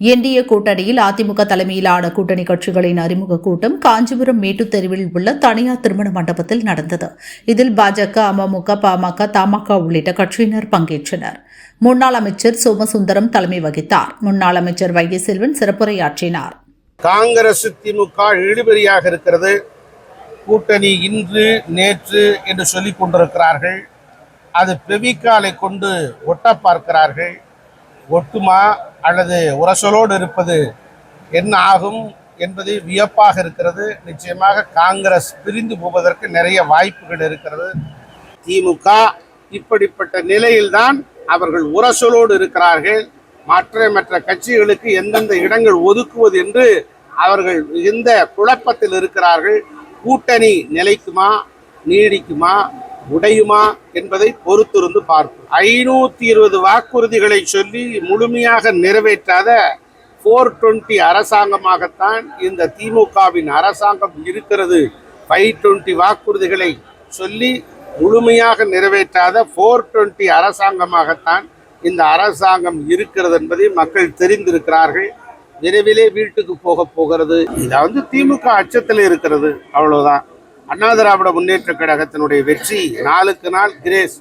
NDA கூட்டணியில் அதிமுக தலைமையிலான கூட்டணி கட்சிகளின் அறிமுக கூட்டம் காஞ்சிபுரம் மேட்டுத் தெருவில் உள்ள தனியார் திருமண மண்டபத்தில் நடந்தது. இதில் பாஜக அமமுக பாமக தமாக உள்ளிட்ட கட்சியினர் பங்கேற்றனர். முன்னாள் அமைச்சர் சோமசுந்தரம் தலைமை வகித்தார். முன்னாள் அமைச்சர் வைகை செல்வன் சிறப்புரையாற்றினார். காங்கிரஸ் திமுக இழுபறியாக இருக்கிறது. கூட்டணி இன்று நேற்று என்று சொல்லிக் கொண்டிருக்கிறார்கள். அது பெவிக்காலை கொண்டு ஒட்ட பார்க்கிறார்கள். ஒட்டுமா அல்லது உரசலோடு இருப்பது என்ன ஆகும் என்பது வியப்பாக இருக்கிறது. நிச்சயமாக காங்கிரஸ் பிரிந்து போவதற்கு நிறைய வாய்ப்புகள் இருக்கிறது. திமுக இப்படிப்பட்ட நிலையில்தான் அவர்கள் உரசலோடு இருக்கிறார்கள். மற்ற மற்ற கட்சிகளுக்கு எந்தெந்த இடங்கள் ஒதுக்குவது என்று அவர்கள் இந்த குழப்பத்தில் இருக்கிறார்கள். கூட்டணி நிலைக்குமா நீடிக்குமா உடையுமா என்பதை பொறுத்திருந்து பார்ப்போம். ஐநூத்தி இருபது வாக்குறுதிகளை சொல்லி முழுமையாக நிறைவேற்றாத ஃபோர் டுவெண்ட்டி அரசாங்கமாகத்தான் இந்த திமுகவின் அரசாங்கம் இருக்கிறது. ஃபைவ் டுவெண்ட்டி வாக்குறுதிகளை சொல்லி முழுமையாக நிறைவேற்றாத ஃபோர் டுவெண்ட்டி அரசாங்கமாகத்தான் இந்த அரசாங்கம் இருக்கிறது என்பதை மக்கள் தெரிந்திருக்கிறார்கள். விரைவிலே வீட்டுக்கு போக போகிறது. இதை வந்து திமுக அச்சத்தில் இருக்கிறது. அவ்வளோதான் அண்ணா திராவிட முன்னேற்ற கழகத்தினுடைய வெற்றி நாளுக்கு நாள் கிரேஸ்.